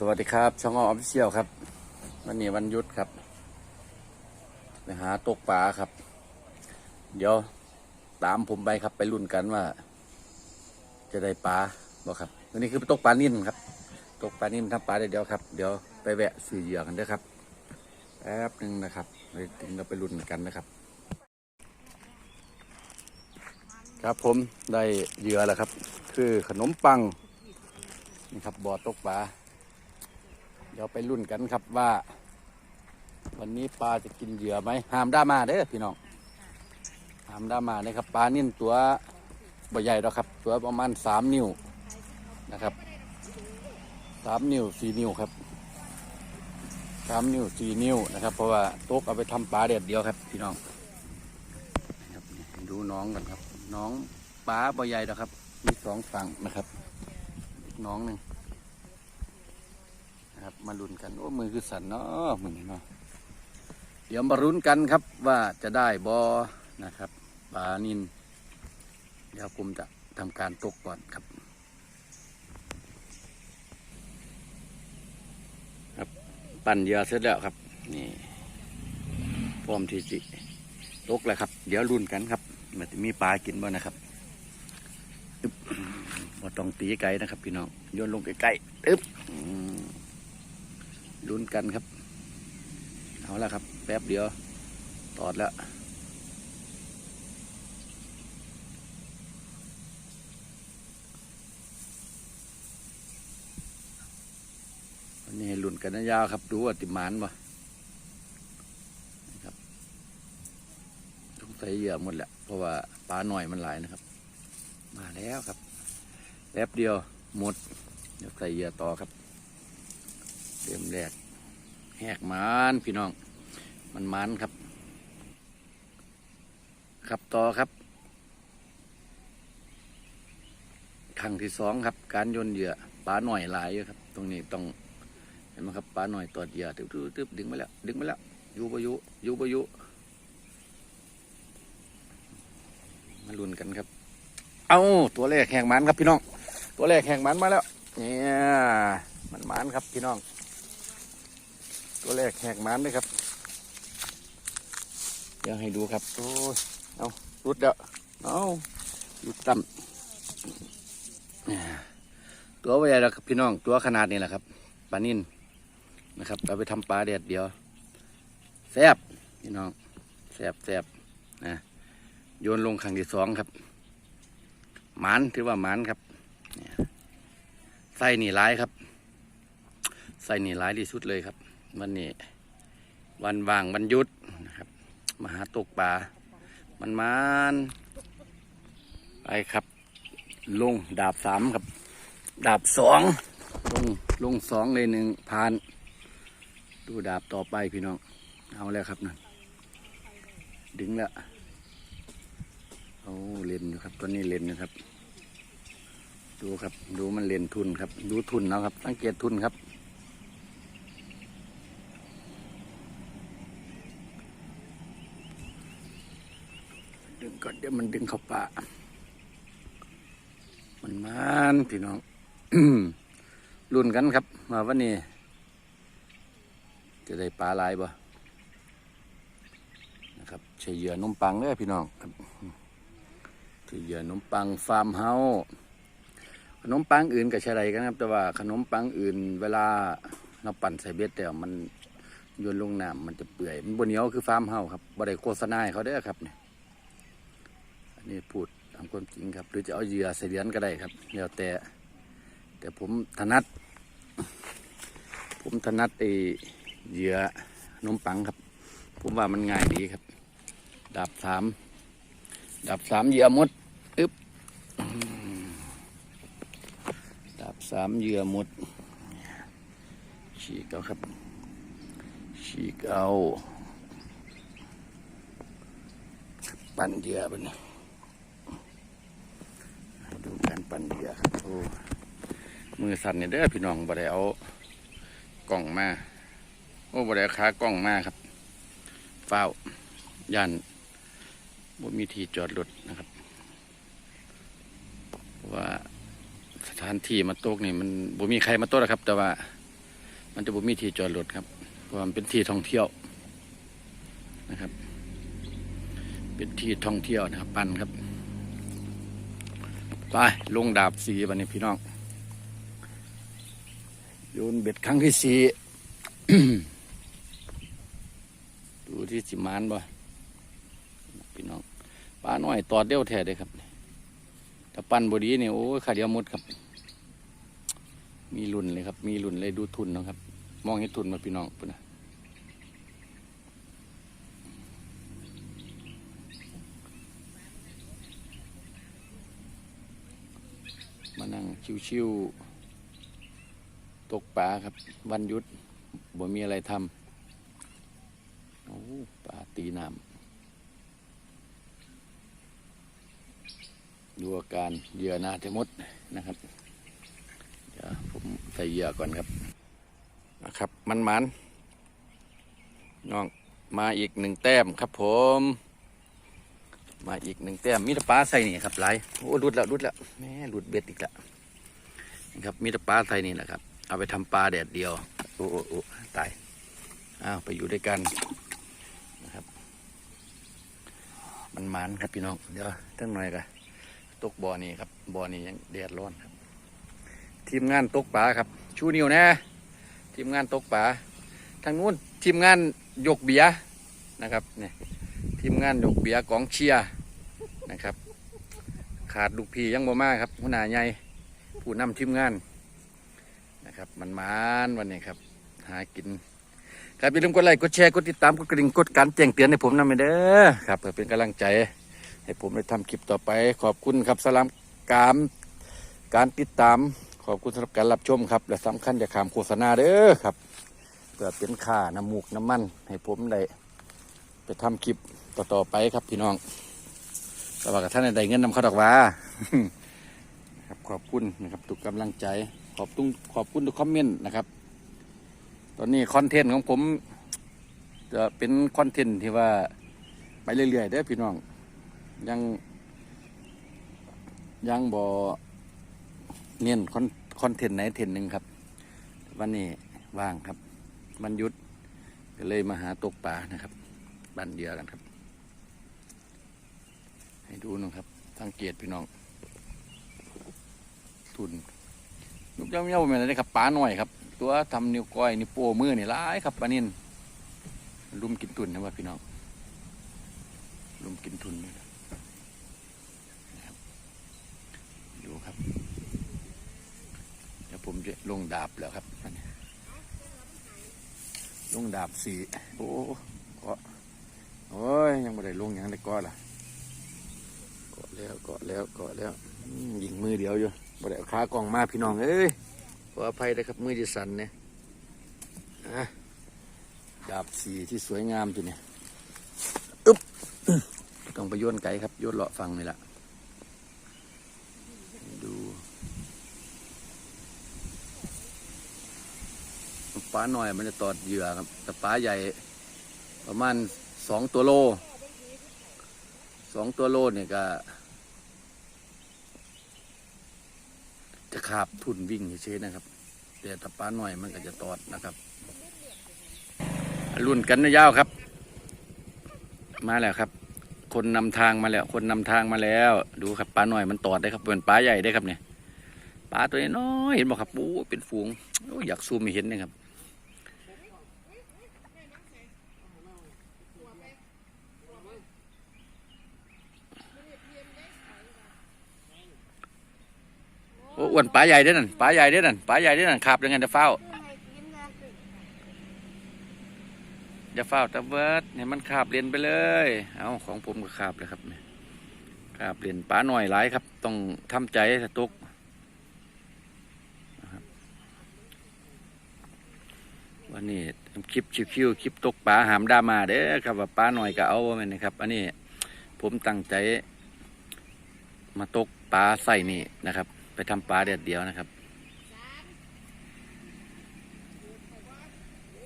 สวัสดีครับ ช่องออฟฟิเชียลครับ วันนี้วันหยุดครับไปหาตกปลาครับ เดี๋ยวตามผมไปครับไปลุ้นกันว่า จะได้ปลาบ่ครับวันนี้คือตกปลานิ่นครับ ตกปลานิ่นทำปลาได้เดียวครับ เดี๋ยวไปแวะซื้อเหยื่อกันด้อครับแป๊บหนึงนะครับไปถึงเราไปลุ้นกันนะครับ ครับผมได้เหยื่อแล้วครับ คือขนมปังนี่ครับบ่อตกปลา เดี๋ยวไปรุ่นกันครับว่า วันนี้ปลาจะกินเหยื่อไหมหามด้ามาเด้อพี่น้องหามด้ามานะครับปลานิ่นตัวบ่ใหญ่แล้วครับ ตัวประมาณสามนิ้วนะครับสามนิ้วสี่นิ้วครับสามนิ้วสี่นิ้วนะครับ เพราะว่าโต๊กเอาไปทำปลาเด็ดเดียวครับพี่น้องนะครับดูน้องกันครับ น้องปลาบ่ใหญ่แล้วครับ มีสองฝั่งนะครับน้องหนึ่ง นะครับ มาลุ้นกันโอ้มือคือสั่นเนาะมือนี้เนาะเดี๋ยวมาลุ้นกันครับว่าจะได้บอนะครับปลานินเดี๋ยวผมจะทำการตกก่อนครับ ครับปั่นเยื่อเสร็จแล้วครับ นี่พร้อมที่จิตกแล้วครับ เดี๋ยวลุ้นกันครับมันจะมีปลากินบ่นะครับอึ๊บบ่ต้องตีไกลนะครับ พี่น้องโยนลงใกล้ๆอึ๊บ ลุ้นกันครับ เอาละครับ แป๊บเดียว ตอดแล้ว วันนี้ให้ลุ้นกันนะยาวครับ ดูว่าติมานบ่นะครับต้องใส่เหยื่อหมดแหละ เพราะว่าปลาหน่อยมันหลายนะครับ มาแล้วครับ แป๊บเดียวหมด เดี๋ยวใส่เหยื่อต่อครับ เริ่มแรกแหกมานพี่น้อง มันมันครับ ครับต่อครับครั้งที่สองครับ การโยนเหยื่อปลาหน่อยหลายอยู่ครับ ตรงนี้ต้องเห็นไหมครับปลาหน่อยตอดเหยื่อตึ๊บตึ๊บดึงมาแล้ว ดึงมาแล้วยูบอยุยูบอยุมาลุ้นกันครับ เอาตัวแรกแหกมันครับพี่น้อง ตัวแรกแหกมันมาแล้วเนี่ยมันมันครับพี่น้อง ตัวแรกแหกมันเลยครับ เดี๋ยวให้ดูครับโอ้ยเอารุดเด้อเอารุดต่ำตัวใหญ่แล้วครับพี่น้องตัวขนาดนี้แหละครับปลานิ่นนะครับเอาไปทำปลาเด็ดเดียวแซบพี่น้องแซบแซบนะโยนลงครั้งที่สองครับหมันถือว่าหมันครับเนี่ยไส้นี่ร้ายครับไส้นี่ร้ายที่สุดเลยครับ วันนี้ วันว่างวันหยุดนะครับมาหาตกปลามันมานไปครับ ลงดาบสามครับ ดาบสองลงลงสองเลยหนึ่งผ่าน ดูดาบต่อไปพี่น้อง เอาแล้วครับนั่นดึงแล้วเอาเล่นอยู่ครับตอนนี้เล่นอยู่ครับ ดูครับ ดูมันเล่นทุนครับ ดูทุนนะครับสังเกตทุนครับ ดึงก่อน เดี๋ยวมันดึงเข้าป่า มันมันพี่น้องรุ่นกันครับ มาวันนี้ จะได้ปลาลายบ่นะครับใช้เหยื่อนมปังเด้อพี่น้องครับใช้เหยื่อนมปังฟาร์มเฮาขนมปังอื่นก็ใช้ไรกันครับ แต่ว่าขนมปังอื่น เวลาเราปั่นใส่เบ็ดแต่มันโยนลงน้ำมันจะเปื่อย มันบนเหนียวคือฟาร์มเฮาครับบ่ได้โฆษณาเขาเด้ครับเนี่ย นนี้พูดตามความจริงครับหรือจะเอาเหยื่อใส่เหรียญก็ได้ครับแล้วแต่ แต่ผมถนัด ผมถนัดไอเหยื่อนมปังครับ ผมว่ามันง่ายดีครับดาบสามดาบสามเหยื่อหมดอึ๊บดาบสามเหยื่อหมดฉีกเอาครับ ฉีกเอา ปั่นเหยื่อไปนะดูการปั่นเหยื่อครับโอ้ มือสั่นเนี่ยเด้อพี่น้องบ่ได้เอากล่องมา โอ้บ่ได้เอาขากล้องมาครับเฝ้ายันบ่มีที่จอดรถนะครับว่าสถานที่มาโต๊กนี่มันบ่มีใครมาโต๊ะหรอกครับ แต่ว่า มันจะบ่มีที่จอดรถครับเพราะว่ามันเป็นที่ท่องเที่ยวนะครับ เป็นที่ท่องเที่ยวนะครับปันครับ ไปลงดาบสีวันนี้พี่น้องโยนเบ็ดครั้งที่สี่ดูที่สิมานบ่พี่น้องปลาน้อยตอดเดี่ยวแท้เลยครับถ้าปั้นบดีนี่โอ้ขาเดียวมดครับ มีรุ่นเลยครับ มีรุ่นเลยดูทุนนะครับ มองให้ทุนมาพี่น้องปุ่นนะ มานั่งชิวๆตกปลาครับ วันหยุดบ่มีอะไรทำโอ้ปลาตีน้ำดูอาการเหยื่อนาเทมดนะครับเดี๋ยวผมใส่เหยื่อก่อนครับนะครับมันมันน้องมาอีกหนึ่งแต้มครับผม มาอีกหนึ่งแต้มมีต่ปลาใส่นี่ครับหลายโอ้หลุดแล้วหลุดแล้วแม่หลุดเบ็ดอีกแล้วนี่ครับมีต่ปลาใส่นี่แหละครับ เอาไปทำปลาแดดเดียวโอ้โอ้โอ้ตายอ้าวไปอยู่ด้วยกันนะครับ มันมันครับพี่น้องเดี๋ยวตั้งหน่อยกันตกบ่อนี่ครับบ่อนี่ยังแดดร้อนครับ ทีมงานตกปลาครับ ชูนิ้วนะทีมงานตกปลาทางนู้นทีมงานยกเบียนะครับเนี่ยทีมงานยกเบียกองเชียร์ นะครับ ขาดลูกพี่ยังบ่มาครับหัวหน้าใหญ่ผู้นำทีมงานนะครับมันมันวันนี้ครับหากิน ครับอย่าลืมกดไลค์กดแชร์กดติดตามกดกระดิ่งกดการแจ้งเตือนให้ผมนำไปเด้อครับเพื่อเป็นกำลังใจ ให้ผมได้ทำคลิปต่อไป ขอบคุณครับสำหรับการการติดตามขอบคุณสำหรับการรับชมครับ และสำคัญอย่าขามโฆษณาเด้อครับเพื่อเป็นค่าน้ำมูกน้ำมัน ให้ผมได้ไปทำคลิปต่อๆไปครับพี่น้อง แต่ว่ากับท่านได้เงินนำเขาดอกว่าครับขอบคุณนะครับทุกกำลังใจ ขอบคุณขอบคุณทุกคอมเมนต์นะครับ ตอนนี้คอนเทนต์ของผม จะเป็นคอนเทนต์ที่ว่าไปเรื่อยๆเด้อพี่น้อง ยังยังบอเน้นคอนคอนเทนต์ไหนเทนหนึ่งครับ วันนี้ว่างครับวันยุดก็เลยมาหาตกปลานะครับ บันเดียกันครับ ให้ดูนะครับสังเกตพี่น้อง ทุนลูกเจ้าเย้าๆเหมือนกันครับปลาหน่อยครับ ตัวทำนิ้วก้อยนิ้วโป้มือนี่ร้ายครับปลานินลุมกินตุนนะว่าพี่น้องลุมกินทุนด้วยนะครับดูครับเดี๋ยวผมจะลงดาบแล้วครับนนลงดาบสีโอ้กาะโอ้ยยังไม่ได้ลงยังได้เกาะล่ะเกาะ แล้วเกาะแล้วเกาะแล้วยิงมือเดียวอยู่บ่ได้เอาขากล่องมาพี่น้องเอ้ยขออภัยนะครับมือดิสันเนี่ยอะดาบสีที่สวยงามตัวเนี่ยอึ๊บต้องไปโยนไก่ครับโยนเลาะฟังนี่แหละดูปลาหน่อยมันจะตอดเหยื่อครับ แต่ปลาใหญ่ประมาณสองตัวโลสองตัวโลเนี่ยก็ จะขาบทุ่นวิ่งเฉยๆนะครับแต่ถ้าปลาหน่อยมันก็จะตอดนะครับรุ่นกันนะยาวครับ มาแล้วครับ คนนำทางมาแล้ว คนนำทางมาแล้ว ดูครับปลาหน่อยมันตอดได้ครับเป็นปลาใหญ่ได้ครับเนี่ยปลาตัวน้อยเห็นบอกครับโอ้เป็นฝูงอยากซูมไม่เห็นนะครับ อ้วนปลาใหญ่ด้อนั่นปลาใหญ่ด้อนั่นปลาใหญ่ด้อนั่นขับยังไงจะเฝ้าอย่าเฝ้าตะเบิดเนี่ยมันขาบเรียนไปเลย เอาของผมก็ขาบเลยครับเนี่ยขาบเรียนปลาหน่อยหลายครับ ต้องทำใจถ้าตกนะครับวันนี้คลิปชิวๆคลิปตกปลาหามดามาเด้อครับว่าปลาหน่อยก็เอาไว้นะครับ อันนี้ผมตั้งใจมาตกปลาใส่นี่นะครับ ไปทำปลาเด็ดเดียวนะครับ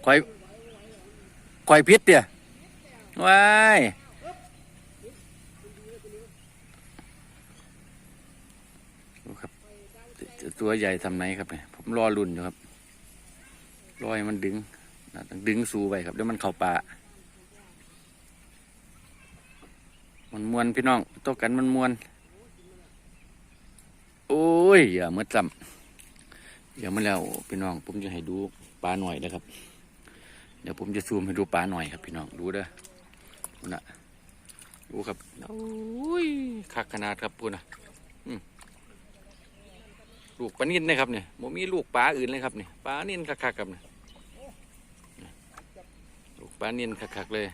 คอยคอยพิษเดียวว้ายดูครับ ตัวใหญ่ทำไหนครับเนี่ยผมรอรุ่นอยู่ครับรอยมันดึงดึงสูไปครับเดี๋ยวมันเข้าป่ามันมวนพี่น้องโตะกันมันมวน โอ้ย อย่ามืดจำเดี๋ยวมาแล้วพี่น้อง ผมจะให้ดูปลาหน่อยนะครับ เดี๋ยวผมจะซูมให้ดูปลาหน่อยครับ พี่น้องดูเด้อพุ่นนะดูครับโอ้ยคักขนาดครับพุ่นนะลูกปลานิ่นนะครับเนี่ยโมมีลูกปลาอื่นเลยครับเนี่ยปลานิ่นคักๆครับเนี่ยลูกปลานิ่นคักๆเลย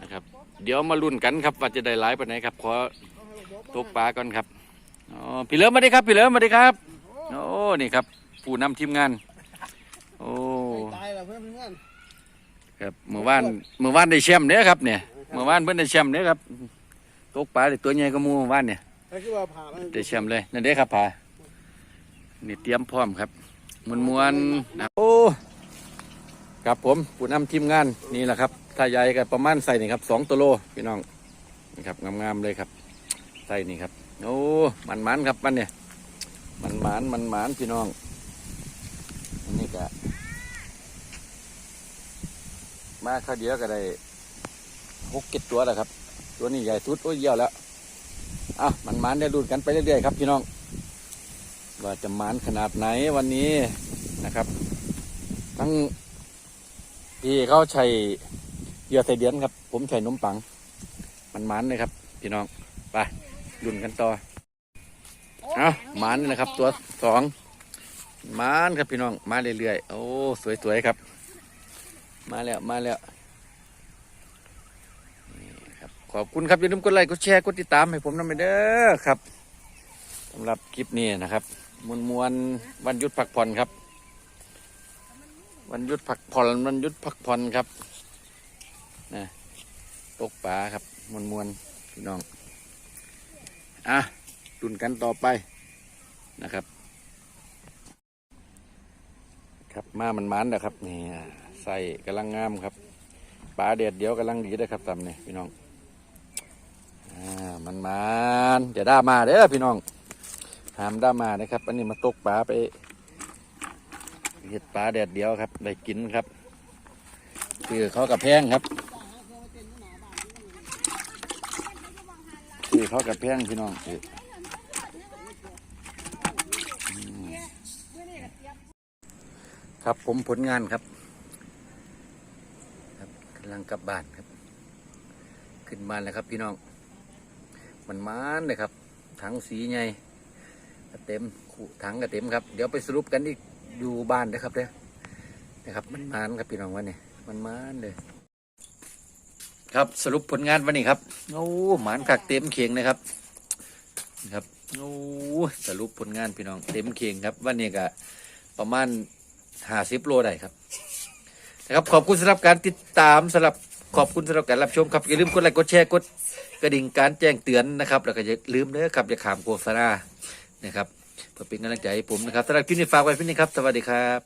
นะครับ เดี๋ยวมาลุ้นกันครับว่าจะได้หลายปานไหนครับขอตกปลาก่อนครับ อ๋อพี่เหลิมมาดีครับพี่เหลิมมาดีครับโอ้นี่ครับ ผู้นำทีมงาน โอ้ตายแล้วเพื่อนเพื่อนครับเมื่อวานเมื่อวานได้แชมป์เนี่ยครับเนี่ยเมื่อวานเพิ่นได้แชมป์เนี่ยครับตกปลาได้ตัวใหญ่ก็มูเมื่อวานเนี่ยไอ้คือว่าผ่ามันได้แชมป์เลยนั่นเด้ครับพานี่เตรียมพร้อมครับมวนมวนๆนะโอ้ครับผมผู้นำทีมงานนี่แหละครับถ้าใหญ่ก็ประมาณใส่นี่ครับสองตัวโลพี่น้องนี่ครับงามๆเลยครับใส่นี่ครับ โอ้มันมันครับมันเนี่ยมันมันมันมันพี่น้องอันนี้ก็มาข้าวเดียวก็ได้หกเจ็ดตัวแล้วครับ ตัวนี้ใหญ่สุดโอ้ยเยี่ยวแล้วอะมันมันได้ดูดกันไปเรื่อยๆครับพี่น้อง ว่าจะมันขนาดไหนวันนี้นะครับ ทั้งพี่เขาใช้เหยื่อใส่เดือนครับ ผมใช้นมปัง มันมันเลยครับ พี่น้องไป ดุนกันต่อ เอามันนี่นะครับ ตัวสองมันครับพี่น้อง มาเรื่อยๆ โอ้ สวยๆครับ มาแล้ว มาแล้วครับขอบคุณครับ อย่าลืมกดไลค์ กดแชร์ กดติดตามให้ผมนำไปเด้อครับสำหรับคลิปนี้นะครับมวลมวลวันหยุดพักผ่อนครับ วันหยุดพักผ่อนวันหยุดพักผ่อนครับนะตกปลาครับมวลมวลพี่น้อง อะดุนกันต่อไปนะครับ ครับมามันมันนะครับนี่ใส่กำลังงามครับปลาเด็ดเดียวกำลังดีนะครับตำเนี่ยพี่น้องอ่ามันมันอย่าด่ามาเด้อพี่น้องหามด่ามานะครับ อันนี้มาตกปลาไปเห็ดปลาแดดเดียวครับได้กินครับคือเขากับแพงครับือเขากับแพงพี่น้องครับผมผลงานครับ ครับกำลังกลับบ้านครับ ขึ้นมานแล้วครับพี่น้อง มันมานเลยครับถังสีใหญ่ก็เต็มถังก็เต็มครับ เดี๋ยวไปสรุปกันอีกอยู่บ้านนะครับเนี่ยนะครับ มันมานครับพี่น้องวันนี้มันมานเลย ครับสรุปผลงานวันนี้ครับโอ้หมานกักเต็มเข่งนะครับครับโอ้สรุปผลงานพี่น้องเต็มเข่งครับ วันนี้ก็ประมาณห้าสิบโลได้ครับนะครับ ขอบคุณสำหรับการติดตามสำหรับขอบคุณสำหรับการรับชมครับอย่าลืมกดไลค์กดแชร์กดกระดิ่งการแจ้งเตือนนะครับแล้วก็อย่าลืมเด้อครับอย่าขามโฆษณานะครับเพื่อเป็นกำลังใจให้ผมนะครับสำหรับคลิปนี้ฝากไว้เพี่นี้ครับ สวัสดีครับ